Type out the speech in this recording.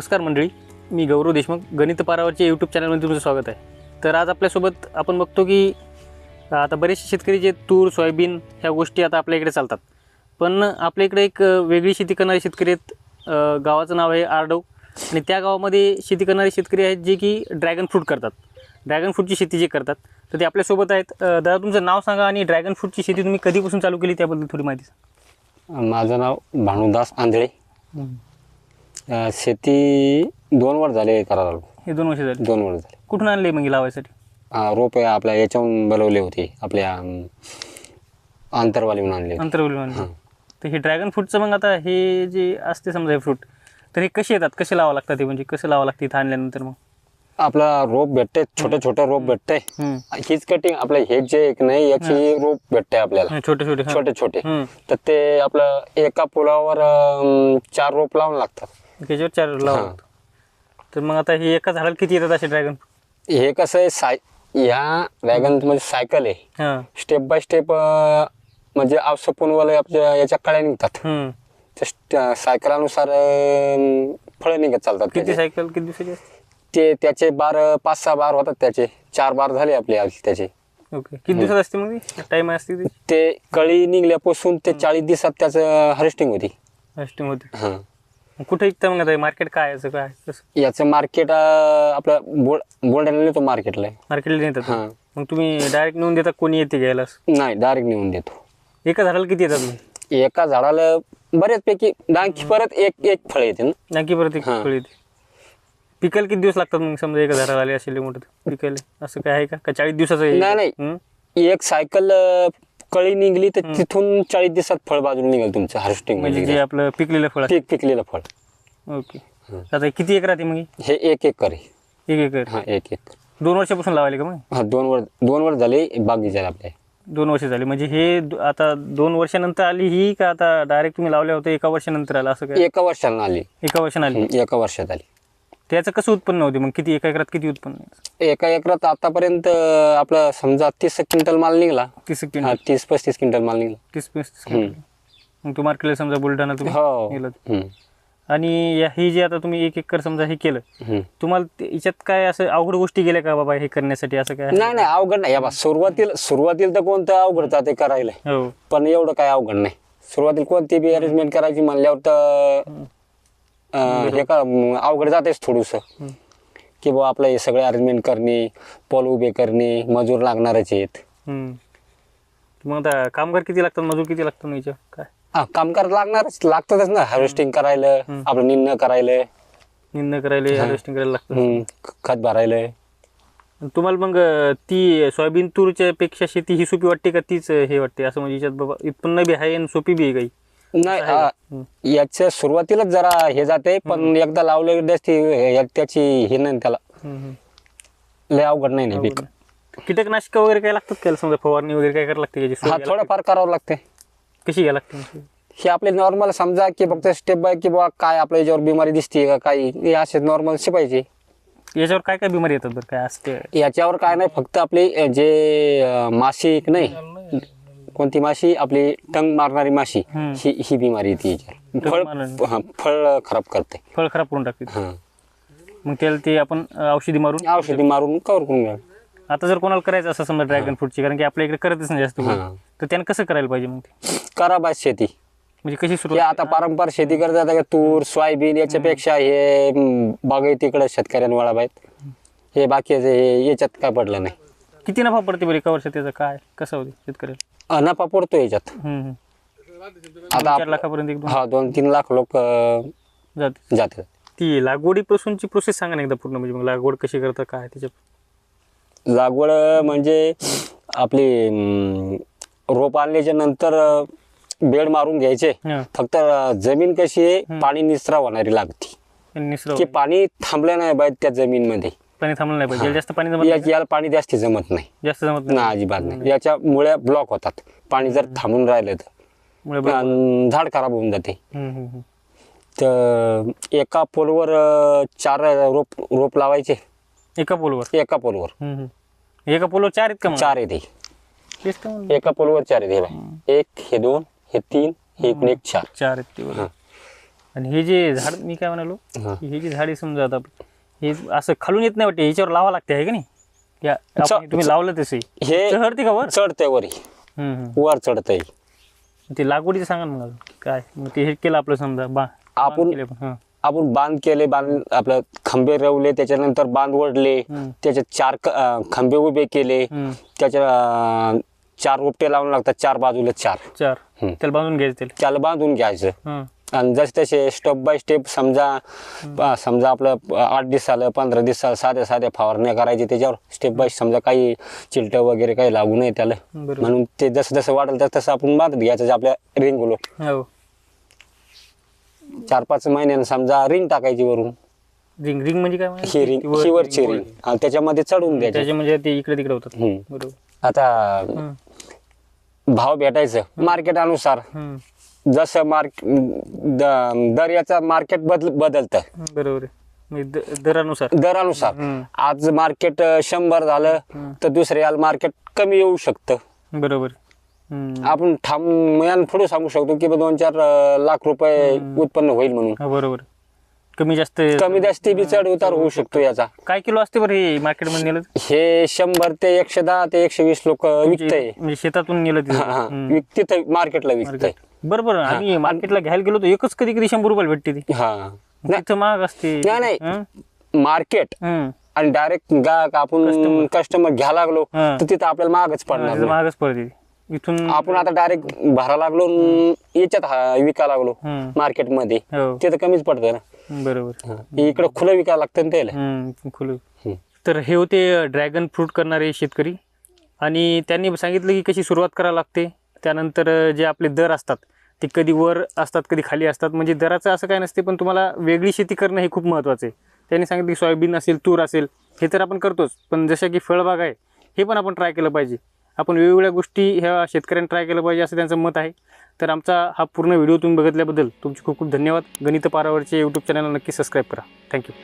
नमस्कार मंडळी मी गौरव देशमुख गणित पारावरच्या यूट्यूब चॅनलमध्ये तुमचं स्वागत आहे. तर आज आपल्यासोबत आपण बघतो की आता बरेचसे शेतकरी जे तूर सोयाबीन ह्या गोष्टी आता आपल्या इकडे चालतात. पण आपल्या इकडे एक वेगळी शेती करणारे शेतकरी आहेत गावाचं नाव आहे आरडव. आणि त्या गावामध्ये शेती करणारे शेतकरी आहेत जे की ड्रॅगन फ्रूट करतात. ड्रॅगन फ्रूटची शेती जे करतात तर ते आपल्यासोबत आहेत. दादा तुमचं नाव सांगा आणि ड्रॅगन फ्रूटची शेती तुम्ही कधीपासून चालू केली त्याबद्दल थोडी माहिती सांगा. माझं नाव भानुदास आंधळे. अ, शेती दोन वर झाले करायला हे दोन वर्ष झाली? दोन वर झाले. कुठून आणले मग हे लावायसाठी? अ, रोपे आपल्या याच्याहून बोलवले होते आपल्या अम, आंतरवालीहून आणले होते. अंतरवली हां. तर हे ड्रॅगन फ्रूटचं मग आता हे जे असते समजा हे फ्रूट तर हे कसे येतात? कसे लावावं लागतात ते? म्हणजे कसं लावावं लागतं इथं आणल्यानंतर मग? आपला रोप भेटते छोटे छोटे रोप भेटते. हम्म. हीच कटिंग आपलं हे जे एक नाही याची रोप भेटते आपल्याला. हे छोटे छोटे हां. छोटे छोटे. हम्म. तर ते आपलं एका पुलावर चार रोप लावून लागतात. त्याच्यावर चार तर मग आता हे एका झाडाला किती येतात असे ड्रॅगन हे कसं आहे साय ह्या वॅगन म्हणजे सायकल आहे. हां. स्टेप बाय स्टेप म्हणजे आवसपूनवाले आपल्या याच्या कळ्या निघतात. हम्म. त्या स्ट- सायकलानुसार अं, फळं निघत चालतात किती त्याचे. सायकल किती दिवसाची? असते ते त्याचे बार पाच सहा बार होतात त्याचे. चार बार झाले आपले आज त्याचे. ओके. किती दिवसात असते मग टाईम असते ती? ते कळी निघल्यापासून ते चाळीस दिवसात त्याचं हार्वेस्टिंग होती. हस्टिंग होते. हां. कुठे विकता मग आता? मार्केट काय आहे याचं काय? कसं याचं मार्केट आपलं बोल बोलण्याला नेतो मार्केटला मार्केटला नेतात हां. मग तुम्ही डायरेक्ट नेऊन देता कोणी येते घ्यायला असं? नाही डायरेक्ट नेऊन देतो. एका झाडाला किती येतात मग? एका झाडाला बऱ्याचपैकी डांकी परत एक एक फळ येते ना? नक्की परत एक हां. फळ येते. पिकायला किती दिवस लागतात मग? समजा एका झाडाला आले असेल मोठं पिकायला असं काय आहे का? का चाळीस दिवसाचं आहे? नाही, नाही. एक सायकल कळी निघली तर तिथून चाळीस दिवसात फळ बाजूला निघेल तुमचं हार्वेस्टिंग म्हणजे जे आपलं पिकलेलं फळ. पीक पिकलेलं फळ. ओके. आता किती एकर राहते मग हे? एक एकर आहे. एक एकर. हा एक एकर. दोन वर्षापासून लावायला का मग? हा दोन वर दोन वर झाले बागीचा आपल्या. दोन वर्ष झाली. म्हणजे हे दो- आता दोन वर्षानंतर आली ही का आता डायरेक्ट तुम्ही लावल्या होतं एका वर्षानंतर आलं असं काय? एका वर्षानं आली. एका वर्षानं आली. एका वर्षात आली. त्याचं कसं उत्पन्न होते? मग किती एका एकरात किती उत्पन्न आहे? एका एकरात आतापर्यंत अं, आपलं समजा तीस क्विंटल माल निघला. तीस हा क्विंटल. तीस पस्तीस क्विंटल माल निघला. तीस पस्तीस क्विंटल. मग तू मार्केटला समजा बुलढाणा तुम्ही हो. गेलात. हं, आणि या- हे जे आता तुम्ही एक एकर समजा हे केलं. तुम्हाला ते- याच्यात काय असं अवघड गोष्टी गेल्या का बाबा हे करण्यासाठी? असं काय? नाही नाही अवघड नाही. या बा सुरुवातीला सुरुवातीला तर कोणतं अवघड जाते करायला. हो. पण एवढं काय अवघड नाही. सुरुवातीला कोणती बी अरेंजमेंट करायची म्हणल्यावर तर अं, हे का अवघड जातेच थोडंसं. की बुवा आपलं हे सगळे अरेंजमेंट करणे पॉल उभे करणे मजूर लागणारच आहेत. हम्म. मग आता कामगार किती लागतात मजूर किती लागतात मग याच्यावर? काय? हा, कामगार लागणारच लागतातच ना. हार्वेस्टिंग करायला आपलं निंदणं करायला. निंदन करायला हार्वेस्टिंग करायला लागतं. हम्म, खत भरायला. आणि तुम्हाला मग अं, ती सोयाबीन तूरच्या पेक्षा शेती ही सोपी वाटते का तीच अं, हे वाटते? असं म्हणजे याच्यात बाबा उत्पन्न बी आहे आणि सोपी बी आहे काही. नाही याच्या सुरुवातीलाच जरा हे जाते पण एकदा लावलं त्याची हे नाही त्याला. लय अवघड नाही नाही पीक. कीटकनाशक वगैरे काय लागतात का समजा फवारणी वगैरे काय करायला लागते हा थोडंफार करावं लागते? कशी घ्यायला लागते हे आपले नॉर्मल समजा की फक्त स्टेप बाय की बुवा काय आपल्या याच्यावर बिमारी दिसते का काही हे असे नॉर्मल शिपायचे याच्यावर काय काय बिमारी येतात बरं? काय असते? याच्यावर काय नाही फक्त आपली जे एक नाही. कोणती माशी? आपली टंग मारणारी माशी. ही ही बिमारी येते याच्यावर फळ मारणारी. हा, फळ खराब करते. फळ खराब करून टाकते. हा. मग त्याला ते आपण अं, औषधी मारून औषधी मारून कवर करून घ्या आता जर कोणाला करायचं असं समजा ड्रॅगन फ्रूटची कारण की आपल्या इकडे करतच नाही जास्त कोणी. हा. तर त्यानं कसं करायला पाहिजे मग ते? करा बा शेती. म्हणजे कशी हे सुरुवात आता पारंपरिक शेती करतात का? तूर सोयाबीन याच्यापेक्षा हे म, बागायतीकडे शेतकऱ्यांवाळा आहेत हे बाकीचे हे याच्यात काय पडलं नाही. किती नफा पडते बरं एका वर्षात त्याचं? काय? कसं होते शेतकऱ्याला? नफा पडतो याच्यात. हम्म. आता चार आप- लाखापर्यंत एकदम हा दोन तीन लाख लोक जाते जातात ती लागवडीपासूनची प्रोसेस सांगा ना एकदा पूर्ण म्हणजे मग लागवड कशी करतात काय त्याच्या लागवड म्हणजे आपली अं, रोप आणल्याच्या नंतर अं, बेड मारून घ्यायचे. हा. फक्त अं, जमीन कशी आहे पाणी निचरा होणारी लागते. आणि निसरं की पाणी थांबलं नाही पाहिजे त्या जमीनमध्ये. पाणी थांबलं नाही पाहिजे. जास्त पाणी जमत या- याला पाणी जास्त जमत नाही. जास्त जमत नाही. ना अजिबात नाही. याच्या मुळे ब्लॉक होतात. पाणी जर थांबून राहिलं तर. मुळे बरं. अन् झाड खराब होऊन जाते. हम्म, हम्म, हम्म. तर एका पोलवर अं, चार रोप रोप लावायचे. एका पोलवर? एका पोलवर. हम्म, हम्म. एका पोलवर चार आहेत का मग? चार येते तेच म्हणलं. एका पोलवर चार येते बाय एक हे दोन हे तीन हे इकडे एक चार. चार आहेत ते बरोबर. आणि हे जे झाड मी काय म्हणालो? हा. की हे जे झाड समजा आता हे असं खालून येत नाही वाटते याच्यावर लावा लागते आहे का नाही या च- आपण- तुम्ही लावलं तसे हे चढते का वर चढतंय वरी. वर चढतंय ते लागवडीचं सांगा ना. काय मग ते हे केलं आपलं समजा बा आपण- बांध केले आपण, बांध केले बांध आपलं खंबे रवले त्याच्यानंतर बांध ओढले हम्म. त्याचे चार खंबे उभे केले. त्याच्या चार उपटे लावून लागतात चार बाजूला चार चार. त्याला बांधून घ्यायचं त्याला बांधून घ्यायचं. आणि जसे तसे स्टेप बाय स्टेप समजा समजा आपलं आठ दिवस झालं पंधरा दिवस झालं साध्या साध्या फवारण्या करायची. त्याच्यावर स्टेप बाय समजा काही चिलट वगैरे काही लागू नये त्याला. म्हणून ते जसं जसं वाटेल तसं तसं आपण बांधत घ्यायचं जे आपल्या रिंग हो. चार पाच महिन्यानं समजा रिंग टाकायची वरून. रिंग रिंग म्हणजे काय म्हणाले? ही रिंग ती वर- ही वरची वर- रिंग. आणि त्याच्यामध्ये चढून द्यायचे. म्हणजे ते इकडे तिकडे होतात. आता. भाव भेटायचं. मार्केट अनुसार. हम्म. जसं मार्क द- दर्याचा मार्केट बदल बदलतं. बरोबर आहे. म्हणजे द- दरानुसार. दरानुसार. आज मार्केट शंभर झालं तर दुसऱ्या मार्केट कमी येऊ शकतं. बरोबर हम्म. आपण यान पुढे सांगू शकतो की बा दोन चार अं, लाख रुपये उत्पन्न होईल म्हणून. हा बरोबर कमी जास्त कमी जास्ती बी चढ उतार होऊ शकतो याचा. काय किलो असते बरं हे मार्केटमध्ये नेलं? हे शंभर ते एकशे दहा ते एकशे वीस लोक विकतय. म्हणजे शेतातून नेलं तिथं. हम्म. विक तिथं मार्केटला विकतय. बरोबर. आम्ही मार्केटला घ्यायला गेलो तर एकच कधी कधी शंभर रुपयाला भेटते ती. हा. तिथं महाग असते. नाही, नाही. मार्केट. आणि डायरेक्ट ग्राहक आपण कस्टमर घ्या लागलो. तर तिथं आपल्याला महागच पडणार नाही. महागच पडते ती. इथून आपण आता डायरेक्ट भरा लागलो याच्यात विका लागलो. मार्केटमध्ये हो. तिथं कमीच पडतं ना. बरोबर. इकडे खुलं विकायला लागतं ना त्याला. खुलं. तर हे होते ड्रॅगन फ्रूट करणारे शेतकरी. आणि त्यांनी सांगितलं की कशी सुरुवात करावी लागते. त्यानंतर जे आपले दर असतात ते कधी वर असतात कधी खाली असतात म्हणजे दराचं असं काय नसते पण तुम्हाला वेगळी शेती करणं हे खूप महत्त्वाचं आहे. त्यांनी सांगितलं की सोयाबीन असेल तूर असेल हे तर आपण करतोच पण जसं की फळबाग आहे हे पण आपण ट्राय केलं पाहिजे. आपण वेगवेगळ्या गोष्टी ह्या शेतकऱ्यांनी ट्राय केलं पाहिजे असं त्यांचं मत आहे. तर आमचा हा पूर्ण व्हिडिओ तुम्ही बघितल्याबद्दल तुमचे खूप खूप धन्यवाद. गणित पारावरचे यूट्यूब चॅनलला नक्की सबस्क्राईब करा. थँक्यू